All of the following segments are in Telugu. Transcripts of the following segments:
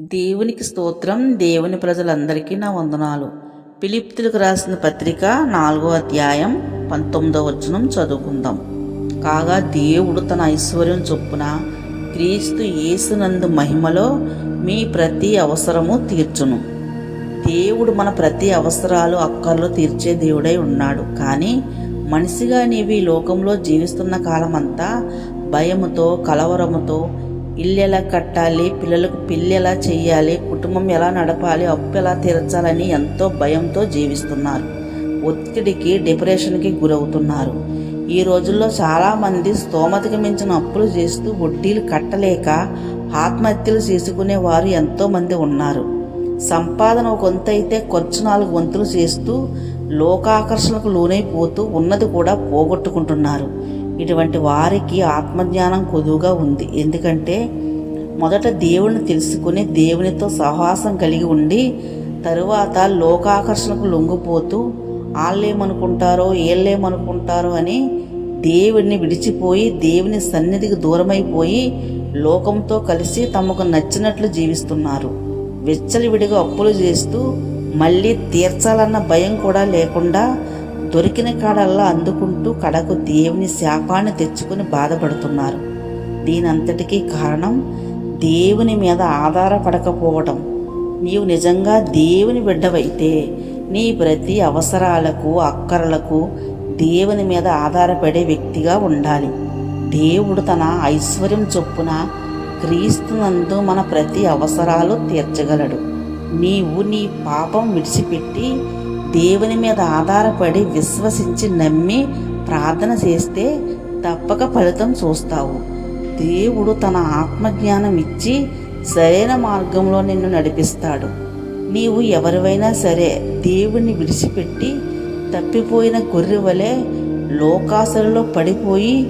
దేవునికి స్తోత్రం దేవుని ప్రజలందరికీ నా వందనాలు. పిలిప్తులకు రాసిన పత్రిక నాలుగో అధ్యాయం పంతొమ్మిదో వచనం చదువుకుందాం. కాగా దేవుడు తన ఐశ్వర్యం చొప్పున క్రీస్తు యేసునందు మహిమలో మీ ప్రతి అవసరము తీర్చును. దేవుడు మన ప్రతి అవసరాలు అక్కర్లు తీర్చే దేవుడై ఉన్నాడు. కానీ మనిషిగా నీవి లోకంలో జీవిస్తున్న కాలమంతా భయముతో కలవరముతో ఇల్లు ఎలా కట్టాలి? పిల్లలకు పెళ్ళి ఎలా చేయాలి కుటుంబం ఎలా నడపాలి? అప్పు ఎలా తీర్చాలని ఎంతో భయంతో జీవిస్తున్నారు. ఒత్తిడికి డిప్రెషన్కి గురవుతున్నారు. ఈ రోజుల్లో చాలామంది స్తోమతకి మించిన అప్పులు చేస్తూ వడ్డీలు కట్టలేక ఆత్మహత్యలు చేసుకునే వారు ఎంతోమంది ఉన్నారు. సంపాదన కొంత అయితే ఖర్చు నాలుగు వంతులు చేస్తూ లోకాకర్షణకు లోనైపోతూ ఉన్నది కూడా పోగొట్టుకుంటున్నారు. ఇటువంటి వారికి ఆత్మజ్ఞానం కొదువుగా ఉంది. ఎందుకంటే మొదట దేవుని తెలుసుకుని దేవునితో సహవాసం కలిగి ఉండి తరువాత లోకాకర్షణకు లొంగిపోతూ వాళ్ళేమనుకుంటారో వీళ్ళేమనుకుంటారో అని దేవుడిని విడిచిపోయి దేవుని సన్నిధికి దూరమైపోయి లోకంతో కలిసి తమకు నచ్చినట్లు జీవిస్తున్నారు. విచ్చలివిడిగా అప్పులు చేస్తూ మళ్ళీ తీర్చాలన్న భయం కూడా లేకుండా దొరికిన కాడల్లా అందుకుంటూ కడకు దేవుని శాపాన్ని తెచ్చుకుని బాధపడుతున్నారు. దీనంతటికీ కారణం దేవుని మీద ఆధారపడకపోవటం. నీవు నిజంగా దేవుని బిడ్డవైతే నీ ప్రతి అవసరాలకు అక్కరలకు దేవుని మీద ఆధారపడే వ్యక్తిగా ఉండాలి. దేవుడు తన ఐశ్వర్యం చొప్పున క్రీస్తునందు మన ప్రతి అవసరాలు తీర్చగలడు. నీవు నీ పాపం విడిచిపెట్టి దేవుని మీద ఆధారపడి విశ్వసించి నమ్మి ప్రార్థన చేస్తే తప్పక ఫలితం చూస్తావు. దేవుడు తన ఆత్మజ్ఞానం ఇచ్చి సరైన మార్గంలో నిన్ను నడిపిస్తాడు. నీవు ఎవరివైనా సరే దేవుణ్ణి విడిచిపెట్టి తప్పిపోయిన గొర్రె వలె లోకాసలలో పడిపోయి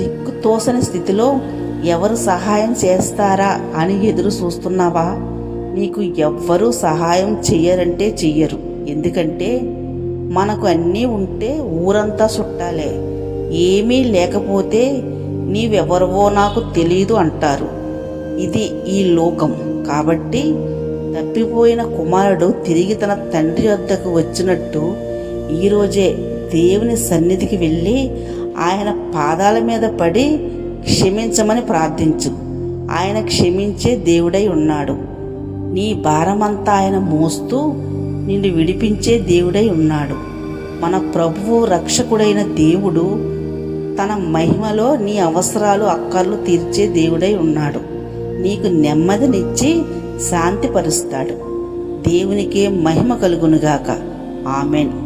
దిక్కు తోసని స్థితిలో ఎవరు సహాయం చేస్తారా అని ఎదురు చూస్తున్నావా? నీకు ఎవ్వరూ సహాయం చెయ్యరంటే చెయ్యరు. ఎందుకంటే మనకు అన్నీ ఉంటే ఊరంతా చుట్టాలే. ఏమీ లేకపోతే నీవెవరివో నాకు తెలియదు అంటారు. ఇది ఈ లోకం. కాబట్టి తప్పిపోయిన కుమారుడు తిరిగి తన తండ్రి వద్దకు వచ్చినట్టు ఈరోజే దేవుని సన్నిధికి వెళ్ళి ఆయన పాదాల మీద పడి క్షమించమని ప్రార్థించు. ఆయన క్షమించే దేవుడై ఉన్నాడు. నీ భారమంతా ఆయన మోస్తూ నిన్ను విడిపించే దేవుడై ఉన్నాడు. మన ప్రభువు రక్షకుడైన దేవుడు తన మహిమలో నీ అవసరాలు అక్కర్లు తీర్చే దేవుడై ఉన్నాడు. నీకు నెమ్మదినిచ్చి శాంతిపరుస్తాడు. దేవునికే మహిమ కలుగునుగాక. ఆమెన్.